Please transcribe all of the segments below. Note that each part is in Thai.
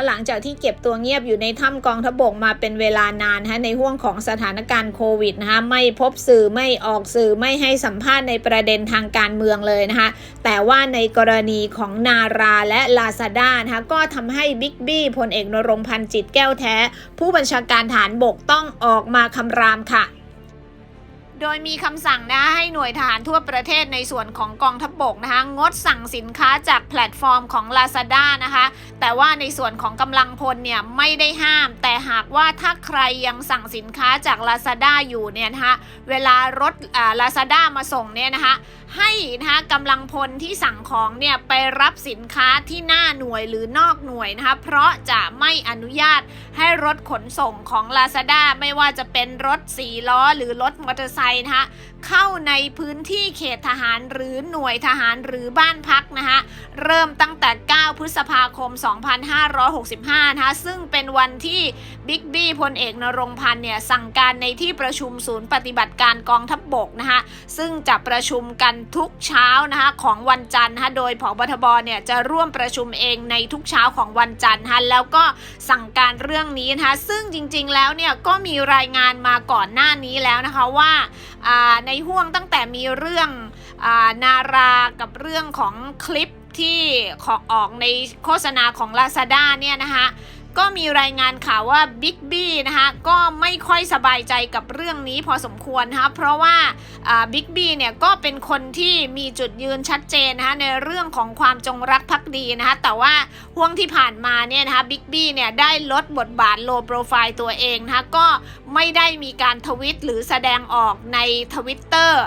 ก็หลังจากที่เก็บตัวเงียบอยู่ในถ้ำกองทบกมาเป็นเวลานานนะคะในห่วงของสถานการณ์โควิดนะคะไม่พบสื่อไม่ออกสื่อไม่ให้สัมภาษณ์ในประเด็นทางการเมืองเลยนะคะแต่ว่าในกรณีของนาราและลาซาด้านะคะก็ทำให้บิ๊กบี้พลเอกนรงพันธ์จิตแก้วแท้ ผู้บัญชาการฐานบกต้องออกมาคำรามค่ะ โดยมีคำสั่งนะให้หน่วยทหารทั่วประเทศในส่วนของกองทัพบบกนะคะงดสั่งสินค้าจากแพลตฟอร์มของ Lazada นะคะ แต่ว่าในส่วนของกำลังพลเนี่ยไม่ได้ห้าม แต่หากว่าถ้าใครยังสั่งสินค้าจาก Lazada อยู่เนี่ยนะคะเวลารถลา Lazada มาส่งเนี่ยนะคะ ให้นะคะกำลังพลที่สั่งของเนี่ยไปรับสินค้าที่หน้าหน่วยหรือนอกหน่วยนะคะเพราะจะไม่อนุญาตให้รถขนส่งของ Lazada ไม่ว่าจะเป็นรถ4ล้อหรือรถมอเตอร์ไซค์นะคะเข้าในพื้นที่เขตทหารหรือหน่วยทหารหรือบ้านพักนะคะเริ่มตั้งแต่ 9 พฤษภาคม 2565 นะคะซึ่งเป็นวันที่บิ๊กบี้พลเอกนรงพันธ์เนี่ยสั่งการในที่ประชุมศูนย์ปฏิบัติการกองทัพบบกนะคะซึ่งจะประชุมกันทุกเช้านะคะของวันจันทร์นะคะโดยผบทบเนี่ยจะร่วมประชุมเองในทุกเช้าของวันจันทร์นะคะแล้วก็สั่งการเรื่องนี้นะคะซึ่งจริงๆแล้วเนี่ยก็มีรายงานมาก่อนหน้านี้แล้วนะคะว่าในห่วงตั้งแต่มีเรื่องอนารากับเรื่องของคลิปที่ขอออกในโฆษณาของ Lazada เนี่ยนะคะ ก็มีรายงานข่าวว่า Big B นะคะก็ไม่ค่อยสบายใจกับเรื่องนี้พอสมควรนะคะเพราะว่าบิ๊กบีเนี่ยก็เป็นคนที่มีจุดยืนชัดเจนนะคะในเรื่องของความจงรักภักดีนะคะแต่ว่าห่วงที่ผ่านมาเนี่ยนะคะบิ๊กบีเนี่ยได้ลดบทบาทโลโปรไฟล์ตัวเองนะคะก็ไม่ได้มีการทวิตหรือแสดงออกในทวิตเตอร์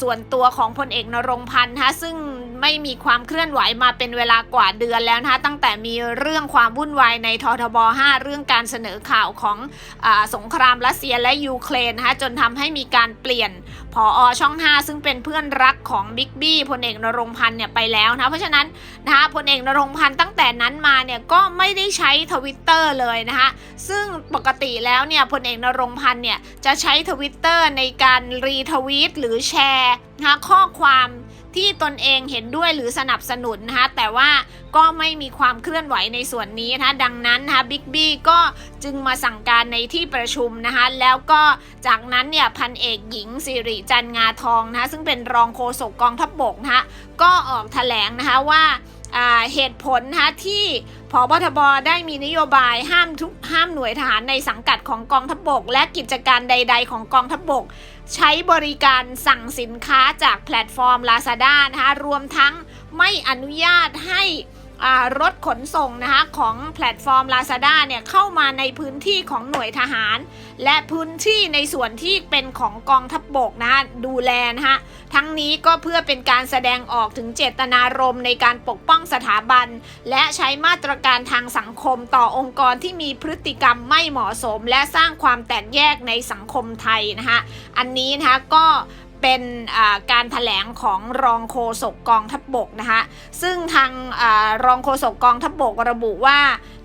ส่วนตัวของพลเอกนรงพันธ์นะคะซึ่งไม่มีความเคลื่อนไหวมาเป็นเวลากว่าเดือนแล้วนะคะตั้งแต่มีเรื่องความวุ่นวายในททบ 5 เรื่องการเสนอข่าวของอสงครามรัสเซียและยูเครนนะคะจนทำให้มีการเปลี่ยนผออช่อง 5 ซึ่งเป็นเพื่อนรักของบิ๊กบี้พลเอกนรงพันธ์เนี่ยไปแล้วนะเพราะฉะนั้นนะคะพลเอกนรงพันธ์ตั้งแต่นั้นมาเนี่ยก็ไม่ได้ใช้ทวิตเตอร์เลยนะคะซึ่งปกติแล้วเนี่ยพลเอกนรงพันธ์เนี่ยจะใช้ทวิตเตอร์ในการรีทวีตหรือแชร์นะข้อความ ที่ตนเองเห็นด้วยหรือสนับสนุนนะคะแต่ว่าก็ไม่มีความเคลื่อนไหวในส่วนนี้นะคะดังนั้นนะคะบิ๊กบี้ก็จึงมาสั่งการในที่ประชุมนะคะแล้วก็จากนั้นเนี่ยพันเอกหญิงสิริจันงาทองนะคะซึ่งเป็นรองโฆษกกองทัพบบกนะคะก็ออกแถลงนะคะว่าเหตุผลนะคะที่พบทบได้มีนโยบายห้ามทุกห้ามหน่วยทหารในสังกัดของกองทัพบบก และกิจการใด ๆ ของกองทัพบบก ใช้บริการสั่งสินค้าจากแพลตฟอร์ม Lazada นะคะ รวมทั้งไม่อนุญาตให้ รถขนส่งนะคะของแพลตฟอร์ม Lazada เนี่ยเข้ามาในพื้นที่ของหน่วยทหาร และพื้นที่ในส่วนที่เป็นของกองทัพบบกนะคะดูแลนะคะทั้งนี้ก็เพื่อเป็นการแสดงออกถึงเจตนารมณ์ในการปกป้องสถาบัน และใช้มาตรการทางสังคมต่อองค์กรที่มีพฤติกรรมไม่เหมาะสม และสร้างความแตกแยกในสังคมไทยนะคะอันนี้นะคะก็ เป็นการถแถลงของรองโฆษกกองทัพบบกนะคะซึ่งทางอรองโฆษกกองทัพบบกระบุว่า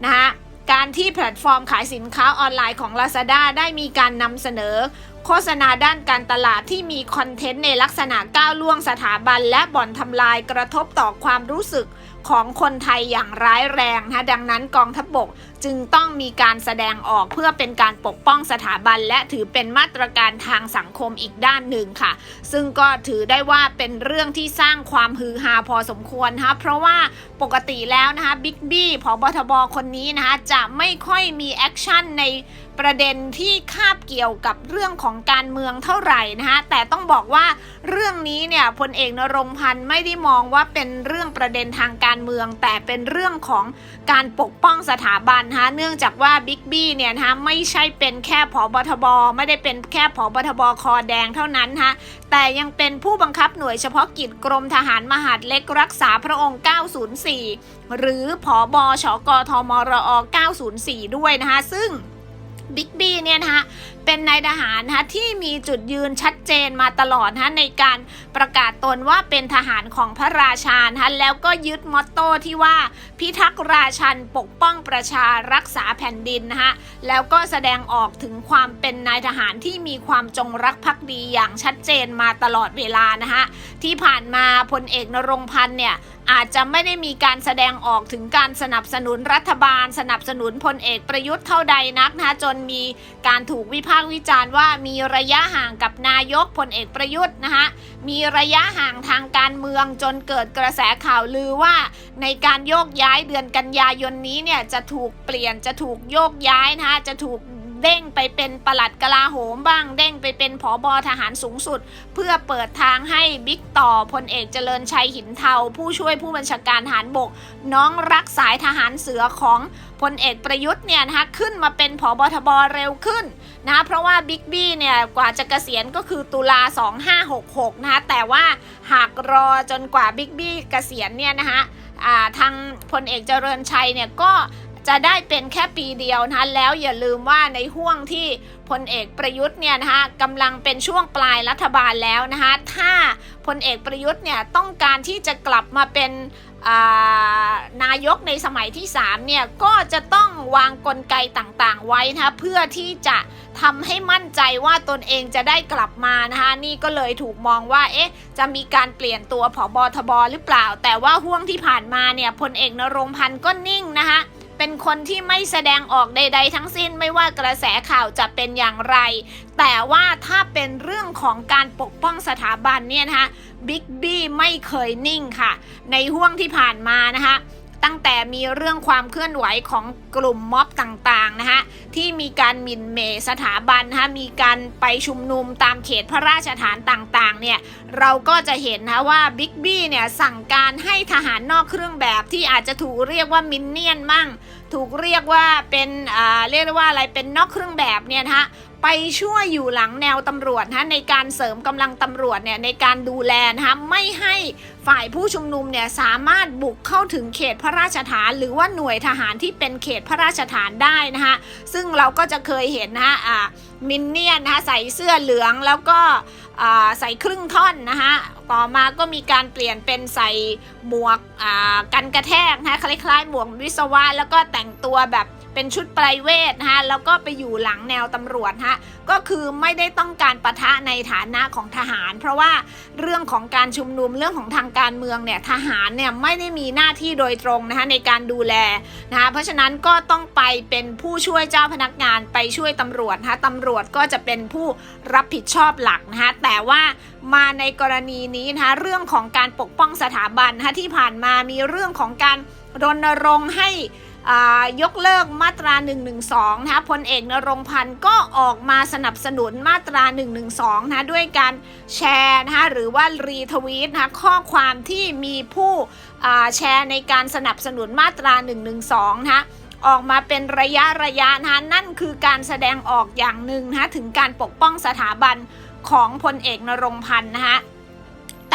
นะคะการที่แพลตฟอร์มขายสินค้าออนไลน์ของ Lazada ได้มีการนำเสนอ โฆษณาด้านการตลาดที่มีคอนเทนต์ในลักษณะก้าวล่วงสถาบัน และบ่อนทำลายกระทบต่อความรู้สึก ของคนไทยอย่างร้ายแรงนะดังนั้นกองทัพบบกจึงต้องมีการแสดงออกเพื่อเป็นการปกป้องสถาบัน และถือเป็นมาตรการทางสังคมอีกด้านหนึ่งค่ะ ซึ่งก็ถือได้ว่าเป็นเรื่องที่สร้างความฮือฮาพอสมควรนะคะเพราะว่าปกติแล้วนะคะบิ๊กบี้ผบทบคนนี้นะคะจะไม่ค่อยมีแอคชั่นใน ประเด็นที่คาบเกี่ยวกับเรื่องของการเมืองเท่าไหร่นะคะแต่ต้องบอกว่าเรื่องนี้เนี่ยพลเอกนรงพันธ์ไม่ได้มองว่าเป็นเรื่องประเด็นทางการเมือง แต่เป็นเรื่องของการปกป้องสถาบันนะคะเนื่องจากว่าบิ๊กบี้เนี่ยนะคะไม่ใช่เป็นแค่ผอบทบไม่ได้เป็นแค่ผอบทบคอแดงเท่านั้นนะคะแต่ยังเป็นผู้บังคับหน่วยเฉพาะกิจกรมทหารมหาดเล็กรักษาพระองค์ 904 หรือผอบชกทมรอ 904 ด้วยนะคะซึ่ง บิ๊กบี้เนี่ยนะคะเป็นนายทหารนะคะที่มีจุดยืนชัดเจนมาตลอดนะคะในการประกาศตนว่าเป็นทหารของพระราชานะคะแล้วก็ยึดมอตโต้ที่ว่าพิทักษ์ราชันปกป้องประชารักษาแผ่นดินนะคะแล้วก็แสดงออกถึงความเป็นนายทหารที่มีความจงรักภักดีอย่างชัดเจนมาตลอดเวลานะคะที่ผ่านมาพลเอกนรงพันธ์เนี่ย อาจจะไม่ได้มีการแสดงออกถึงการสนับสนุนรัฐบาล สนับสนุนพลเอกประยุทธ์เท่าใดนักนะคะจนมีการถูกวิพากษ์วิจารณ์ว่ามีระยะห่างกับนายกพลเอกประยุทธ์นะคะมีระยะห่างทางการเมืองจนเกิดกระแสข่าวลือว่า ในการโยกย้ายเดือนกันยายนนี้เนี่ยจะถูกเปลี่ยนจะถูกโยกย้ายนะคะจะถูก เด้งไปเป็นปลัดกลาโหมบ้าง เด้งไปเป็นผอบอทหารสูงสุด เพื่อเปิดทางให้บิ๊กต่อพลเอกเจริญชัยหินเทา ผู้ช่วยผู้บัญชาการทหารบก น้องรักสายทหารเสือของพลเอกประยุทธ์เนี่ยนะคะขึ้นมาเป็นผอบทบเร็วขึ้นนะเพราะว่าบิ๊กบี้เนี่ยกว่าจะเกษียณก็คือตุลา 2566 นะคะแต่ว่าหากรอจนกว่าบิ๊กบี้เกษียณเนี่ยนะคะทางพลเอกเจริญชัยเนี่ยก็ จะได้เป็นแค่ปีเดียวนะคะแล้วอย่าลืมว่าในห่วงที่พลเอกประยุทธ์เนี่ยนะคะกำลังเป็นช่วงปลายรัฐบาลแล้วนะคะถ้าพลเอกประยุทธ์เนี่ยต้องการที่จะกลับมาเป็นนายกในสมัยที่3เนี่ยก็จะต้องวางกลไกต่างๆ ไว้นะคะเพื่อที่จะทำให้มั่นใจว่าตนเองจะได้กลับมานะคะนี่ก็เลยถูกมองว่าเอ๊ะจะมีการเปลี่ยนตัวผอบทบหรือเปล่า แต่ว่าห่วงที่ผ่านมาเนี่ยพลเอกนรงพันธ์ก็นิ่งนะคะ เป็นคนที่ไม่แสดงออกใด ๆ ทั้งสิ้นไม่ว่ากระแสข่าวจะเป็นอย่างไร แต่ว่าถ้าเป็นเรื่องของการปกป้องสถาบันเนี่ยนะคะบิ๊กบี้ไม่เคยนิ่งค่ะ ในห่วงที่ผ่านมานะคะ ตั้งแต่มีเรื่องความเคลื่อนไหวของกลุ่มม็อบต่างๆนะคะที่มีการหมิ่นเมสถาบันนะคะมีการไปชุมนุมตามเขตพระราชฐานต่างๆเนี่ยเราก็จะเห็นนะว่าบิ๊กบี้เนี่ยสั่งการให้ทหารนอกเครื่องแบบที่อาจจะถูกเรียกว่ามินเนี่ยนมั่ง ถูกเรียกว่าเป็นอ่าเรียกว่าอะไรเป็นนอกเครื่องแบบเนี่ยนะคะ ไปช่วยอยู่หลังแนวตำรวจนะในการเสริมกำลังตำรวจเนี่ยในการดูแลนะคะไม่ให้ฝ่ายผู้ชุมนุมเนี่ยสามารถบุกเข้าถึงเขตพระราชฐาน หรือว่าหน่วยทหารที่เป็นเขตพระราชฐานได้นะคะซึ่งเราก็จะเคยเห็นนะคะอ่ามินเนี่ยนนะคะใส่เสื้อเหลืองแล้วก็ใส่ครึ่งท่อนนะคะต่อมาก็มีการเปลี่ยนเป็นใส่หมวกกันกระแทกนะคะคล้ายๆหมวกวิศวะแล้วก็แต่งตัวแบบ เป็นชุดไพรเวทนะคะแล้วก็ไปอยู่หลังแนวตำรวจฮะก็คือไม่ได้ต้องการปะทะในฐานะของทหาร เพราะว่าเรื่องของการชุมนุมเรื่องของทางการเมืองเนี่ยทหารเนี่ยไม่ได้มีหน้าที่โดยตรงนะคะในการดูแลนะคะเพราะฉะนั้นก็ต้องไปเป็นผู้ช่วยเจ้าพนักงานไปช่วยตำรวจนะคะตำรวจก็จะเป็นผู้รับผิดชอบหลักนะคะแต่ว่ามาในกรณีนี้นะคะเรื่องของการปกป้องสถาบันนะคะที่ผ่านมามีเรื่องของการรณรงค์ให้ ยกเลิกมาตรา 112 นะคะพลเอกนรงพันธ์ก็ออกมาสนับสนุนมาตรา 112นะคะด้วยการแชร์นะคะหรือว่ารีทวีตนะคะข้อความที่มีผู้แชร์ในการสนับสนุนมาตรา 112 นะคะออกมาเป็นระยะระยะนะคะนั่นคือการแสดงออกอย่างหนึ่งนะคะถึงการปกป้องสถาบันของพลเอกนรงพันธ์นะคะ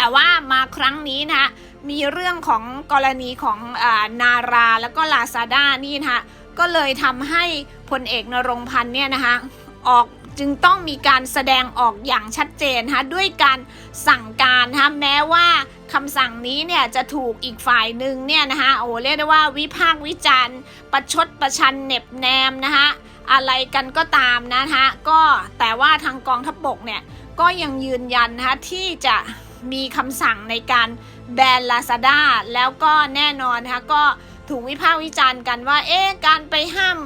แต่ว่ามาครั้งนี้นะคะมีเรื่องของกรณีของอานาราแล้วก็ลาซาด้านี่นะคะก็เลยทำให้พลเอกนรงพันธ์เนี่ยนะคะออกจึงต้องมีการแสดงออกอย่างชัดเจนนะคะด้วยการสั่งการนะคะแม้ว่าคำสั่งนี้เนี่ยจะถูกอีกฝ่ายหนึ่งเนี่ยนะคะโอ้เรียกได้ว่าวิพากษ์วิจารณ์ประชดประชันเหน็บแนมนะคะอะไรกันก็ตามนะคะก็แต่ว่าทางกองทัพบกเนี่ยก็ยังยืนยันนะคะที่จะ มีคำสั่งในการแบน Lazada แล้วก็แน่นอนนะคะก็ถูกวิพากษ์วิจารณ์กันว่า เอ๊ะ การไปห้าม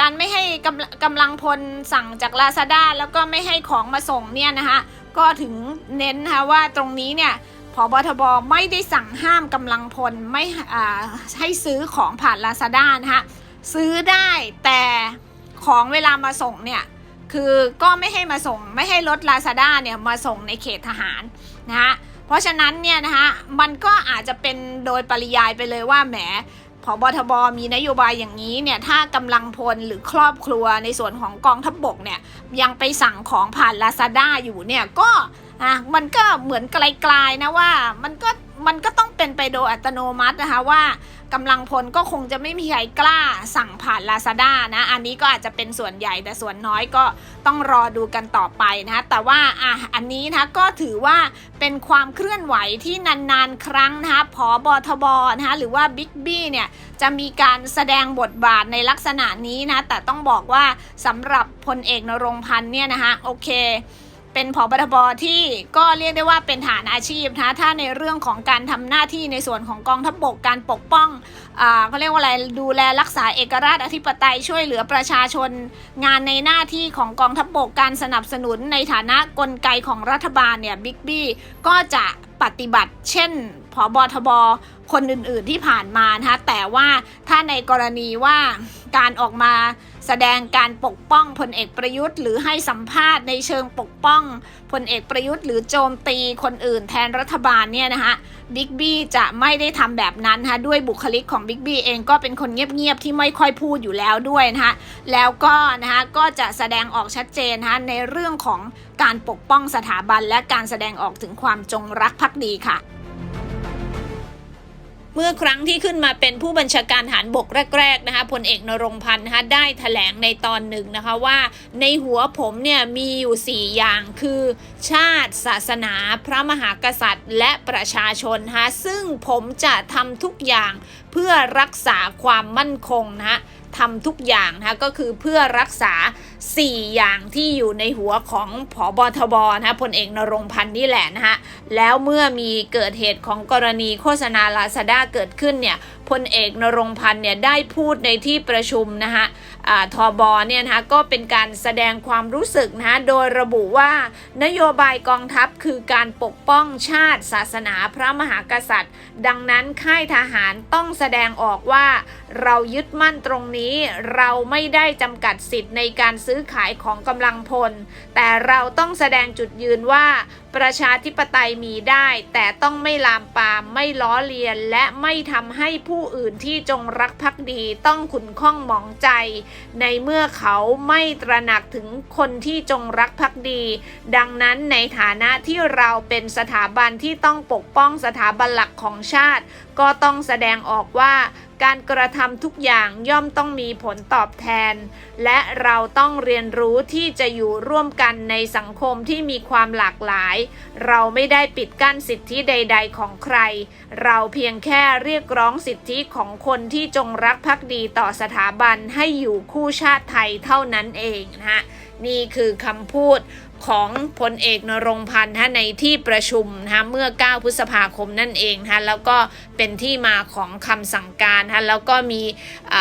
การไม่ให้กำกำลังพลสั่งจาก Lazada แล้วก็ไม่ให้ของมาส่งเนี่ยนะคะก็ถึงเน้นนะคะว่าตรงนี้เนี่ยพบทบไม่ได้สั่งห้ามกำลังพลไม่ให้ซื้อของผ่าน Lazada นะคะซื้อได้แต่ของเวลามาส่งเนี่ยคือก็ไม่ให้มาส่งไม่ให้รถ Lazada เนี่ยมาส่งในเขตทหาร นะฮะเพราะฉะนั้นเนี่ยนะคะมันก็อาจจะเป็นโดยปริยายไปเลยว่าแหมพอบทบมีนโยบายอย่างนี้เนี่ยถ้ากำลังพลหรือครอบครัวในส่วนของกองทัพบบกเนี่ยยังไปสั่งของผ่าน Lazada อยู่เนี่ยก็อะมันก็เหมือนไกลๆนะว่ามันก็มันก็ต้องเป็น ไปโดยอัตโนมัตินะคะว่ากำลังพลก็คงจะไม่มีใครกล้าสั่งผ่าน Lazada นะ อันนี้ก็อาจจะเป็นส่วนใหญ่แต่ส่วนน้อยก็ต้องรอดูกันต่อไปนะแต่ว่าอะอันนี้นะก็ถือว่าเป็นความเคลื่อนไหวที่นานๆ ครั้งนะคะผอบอทบนะคะหรือว่าบิ๊กบี้เนี่ยจะมีการแสดงบทบาทในลักษณะนี้นะแต่ต้องบอกว่าสำหรับพลเอกนรงพันธ์เนี่ยนะคะโอเค เป็นผอบทบที่ก็เรียกได้ว่าเป็นฐานอาชีพนะถ้าในเรื่องของการทำหน้าที่ในส่วนของกองทัพบกการปกป้องเขาเรียกว่าอะไรดูแลรักษาเอกราชอธิปไตยช่วยเหลือประชาชน งานในหน้าที่ของกองทัพบกการสนับสนุนในฐานะกลไกของรัฐบาลเนี่ยบิ๊กบี้ก็จะปฏิบัติเช่นผอบทบคนอื่นๆที่ผ่านมานะคะแต่ว่าถ้าในกรณีว่า การออกมาแสดงการปกป้องพลเอกประยุทธ์ หรือให้สัมภาษณ์ในเชิงปกป้องพลเอกประยุทธ์ หรือโจมตีคนอื่นแทนรัฐบาลเนี่ยนะคะบิ๊กบี้จะไม่ได้ทำแบบนั้นนะคะด้วยบุคลิกของบิ๊กบี้เองก็เป็นคนเงียบๆที่ไม่ค่อยพูดอยู่แล้วด้วยนะคะแล้วก็นะคะก็จะแสดงออกชัดเจนนะคะในเรื่องของการปกป้องสถาบันและการแสดงออกถึงความจงรักภักดีค่ะ มื่อครั้งที่ขึ้นมาเป็นผู้บัญชาการฐานบกแรก ๆ นะคะพลเอกนรงพันธ์นะคะได้ถแถลงในตอนหนึ่งนะคะว่า ในหัวผมเนี่ยมีอยู่ 4 อย่างคือ ชาติ ศาสนา พระมหากษัตริย์ และประชาชนนะคะซึ่งผมจะทำทุกอย่างเพื่อรักษาความมั่นคงนะคะทำทุกอย่างนะคะก็คือเพื่อรักษา 4 อย่างที่อยู่ในหัวของผอบทบนะคะพลเอกนรงพันธ์นี่แหละนะคะแล้วเมื่อมีเกิดเหตุของกรณีโฆษณาลาซาด้าเกิดขึ้นเนี่ยพลเอกนรงพันธ์เนี่ยได้พูดในที่ประชุมนะคะอ่าทบเนี่ยนะคะก็เป็นการแสดงความรู้สึกนะคะโดยระบุว่านโยบายกองทัพคือการปกป้องชาติศาสนาพระมหากษัตริย์ ดังนั้นค่ายทหารต้องแสดงออกว่า เรายึดมั่นตรงนี้เราไม่ได้จำกัดสิทธิ์ในการซื้อขายของกำลังพล แต่เราต้องแสดงจุดยืนว่า ประชาธิปไตยมีได้ แต่ต้องไม่ลามปามไม่ล้อเลียน และไม่ทำให้ผู้อื่นที่จงรักภักดีต้องขุนข้องหมองใจ ในเมื่อเขาไม่ตระหนักถึงคนที่จงรักภักดี ดังนั้นในฐานะที่เราเป็นสถาบันที่ต้องปกป้องสถาบันหลักของชาติ ก็ต้องแสดงออกว่า การกระทำทุกอย่างย่อมต้องมีผลตอบแทน และเราต้องเรียนรู้ที่จะอยู่ร่วมกันในสังคมที่มีความหลากหลาย เราไม่ได้ปิดกั้นสิทธิใด ๆ ของใคร เราเพียงแค่เรียกร้องสิทธิของคนที่จงรักภักดีต่อสถาบันให้อยู่คู่ชาติไทยเท่านั้นเองนะฮะนี่คือคำพูด ของพลเอกนรงพันธ์นะในที่ประชุมนะเมื่อ 9 พฤษภาคมนั่นเองนะแล้วก็เป็นที่มาของคำสั่งการนะแล้วก็มี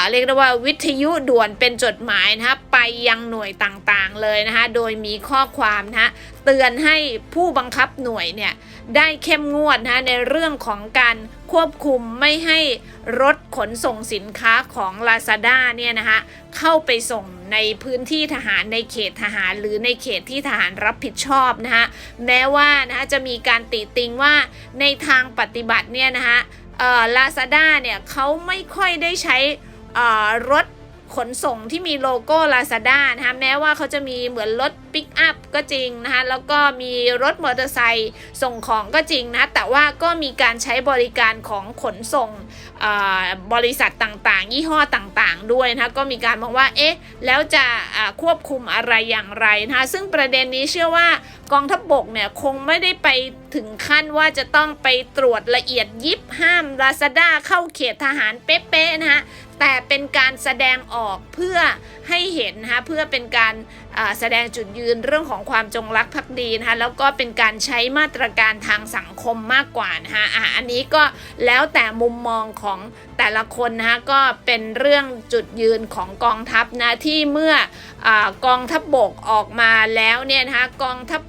เรียกได้ว่าวิทยุด่วนเป็นจดหมายนะไปยังหน่วยต่างๆเลยนะคะโดยมีข้อความนะเตือนให้ผู้บังคับหน่วยเนี่ย ได้เข้มงวดนะคะในเรื่องของการควบคุมไม่ให้รถขนส่งสินค้าของ Lazada เนี่ยนะคะเข้าไปส่งในพื้นที่ทหารในเขตทหารหรือในเขตที่ทหารรับผิดชอบนะคะแม้ว่านะคะจะมีการติติงว่าในทางปฏิบัติเนี่ยนะคะเอ่อ Lazada เนี่ยเขาไม่ค่อยได้ใช้รถ ขนส่งที่มีโลโก้ Lazada นะคะแม้ว่าเขาจะมีเหมือนรถปิกอัพก็จริงนะคะแล้วก็มีรถมอเตอร์ไซค์ส่งของก็จริงนะแต่ว่าก็มีการใช้บริการของขนส่งบริษัทต่างๆ ยี่ห้อต่างๆ ด้วยนะคะก็มีการมองว่าเอ๊ะแล้วจะควบคุมอะไรอย่างไรนะคะซึ่งประเด็นนี้เชื่อว่ากองทัพบบกเนี่ยคงไม่ได้ไปถึงขั้นว่าจะต้องไปตรวจละเอียดยิบห้าม Lazada เข้าเขตทหารเป๊ะๆนะคะ แต่เป็นการแสดงออกเพื่อให้เห็นนะคะเพื่อเป็นการแสดงจุดยืนเรื่องของความจงรักภักดีนะคะแล้วก็เป็นการใช้มาตรการทางสังคมมากกว่านะคะอะอันนี้ก็แล้วแต่มุมมองของแต่ละคนนะคะก็เป็นเรื่องจุดยืนของกองทัพนะที่เมื่ออกองทัพบบกออกมาแล้วเนี่ยนะคะกองทัพ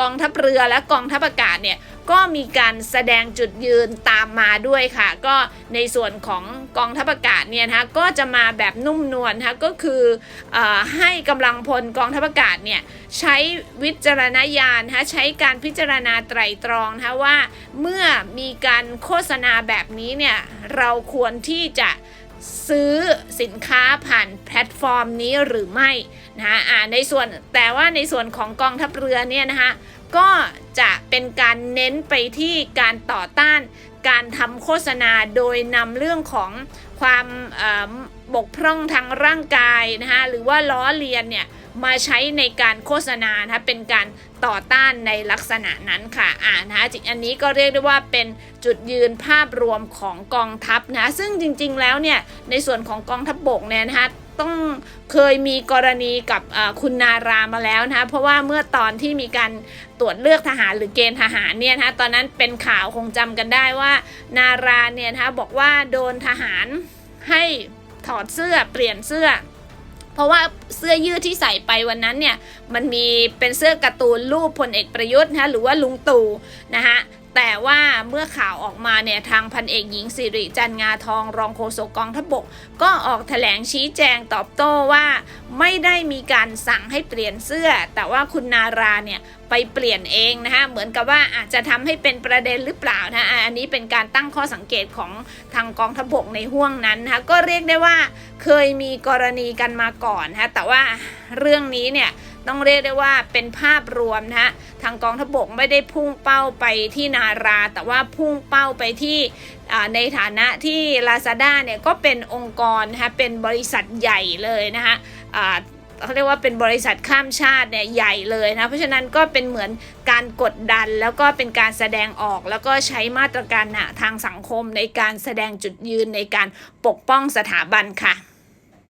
กองทัพเรือและกองทัพอากาศเนี่ยก็มีการแสดงจุดยืนตามมาด้วยค่ะ ก็ในส่วนของกองทัพอากาศเนี่ยนะคะก็จะมาแบบนุ่มนวลนะคะก็คืออให้กำลังพลกองทัพอากาศเนี่ยใช้วิจารณญาณนะคะใช้การพิจารณาไตรตรองนะว่าเมื่อมีการโฆษณาแบบนี้เนี่ยเราควรที่จะ ซื้อสินค้าผ่านแพลตฟอร์มนี้หรือไม่นะคะในส่วนแต่ว่าในส่วนของกองทัพเรือเนี่ยนะคะก็จะเป็นการเน้นไปที่การต่อต้านการทำโฆษณาโดยนำเรื่องของความบกพร่องทางร่างกายนะคะหรือว่าล้อเลียนเนี่ยมาใช้ในการโฆษณานะคะเป็นการ ต่อต้านในลักษณะนั้นค่ะอ่านะคะอันนี้ก็เรียกได้ว่าเป็นจุดยืนภาพรวมของกองทัพนะซึ่งจริงๆแล้วเนี่ยในส่วนของกองทัพบบกเนี่ยนะคะต้องเคยมีกรณีกับคุณนารามาแล้วนะคะเพราะว่าเมื่อตอนที่มีการตรวจเลือกทหารหรือเกณฑ์ทหารเนี่ยนะคะตอนนั้นเป็นข่าวคงจำกันได้ว่า นาราเนี่ยนะคะบอกว่าโดนทหารให้ถอดเสื้อเปลี่ยนเสื้อ เพราะว่าเสื้อยืดที่ใส่ไปวันนั้นเนี่ยมันมีเป็นเสื้อการ์ตูนรูปพลเอกประยุทธ์นะคะหรือว่าลุงตู่นะคะ แต่ว่าเมื่อข่าวออกมาเนี่ยทางพันเอกหญิงสิริจันงาทองรองโฆษกกองทัพบก ก็ออกแถลงชี้แจงตอบโต้ว่า ไม่ได้มีการสั่งให้เปลี่ยนเสื้อ แต่ว่าคุณนาราเนี่ยไปเปลี่ยนเองนะคะเหมือนกับว่าอาจจะทำให้เป็นประเด็นหรือเปล่านะะอันนี้เป็นการตั้งข้อสังเกตของทางกองทัพบกในห่วงนั้นนะคะก็เรียกได้ว่าเคยมีกรณีกันมาก่อนนะคะแต่ว่าเรื่องนี้เนี่ย ต้องเรียกได้ว่าเป็นภาพรวมนะคะทางกองทัพบกไม่ได้พุ่งเป้าไปที่นารา แต่ว่าพุ่งเป้าไปที่ในฐานะที่ Lazada เนี่ยก็เป็นองค์กรนะคะเป็นบริษัทใหญ่เลยนะคะเขาเรียกว่าเป็นบริษัทข้ามชาติเนี่ยใหญ่เลยนะ เพราะฉะนั้นก็เป็นเหมือนการกดดันแล้วก็เป็นการแสดงออกแล้วก็ใช้มาตรการนะทางสังคมในการแสดงจุดยืนในการปกป้องสถาบันค่ะ